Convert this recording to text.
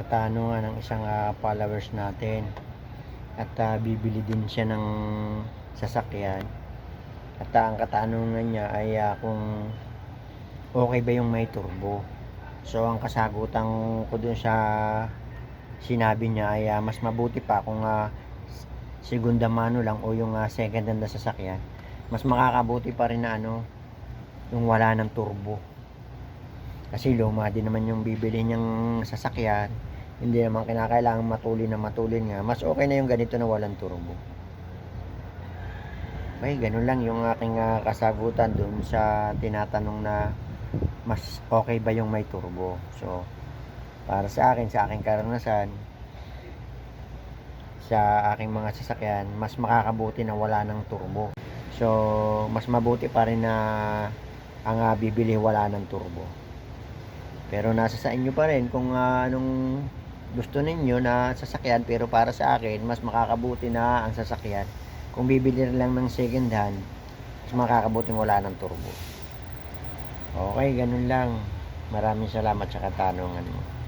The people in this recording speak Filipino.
katanungan ng isang ah, followers natin. At ah, bibili din siya ng sasakyan. At ah, ang katanungan niya ay ah, kung okay ba yung may turbo. So ang kasagutan ko dun sa sinabi niya ay ah, mas mabuti pa kung ah, segunda mano lang o yung ah, second hand na sasakyan. Mas makakabuti pa rin na ano yung wala ng turbo kasi luma din naman yung bibili niyang sasakyan. Hindi naman kinakailangan matulin na matulin nga. Mas okay na yung ganito na walang turbo. May ganun lang yung aking ah, kasagutan dun sa tinatanong na mas okay ba yung may turbo. So para sa akin sa aking karanasan sa aking mga sasakyan mas makakabuti na wala ng turbo. So mas mabuti pa rin na ang ah, bibili wala ng turbo pero nasa sa inyo pa rin kung ah, anong gusto ninyo na sasakyan. Pero para sa akin mas makakabuti na ang sasakyan. Kung bibili lang ng second hand mas makakabuti wala ng turbo. Okay ganun lang. Maraming salamat sa katanungan mo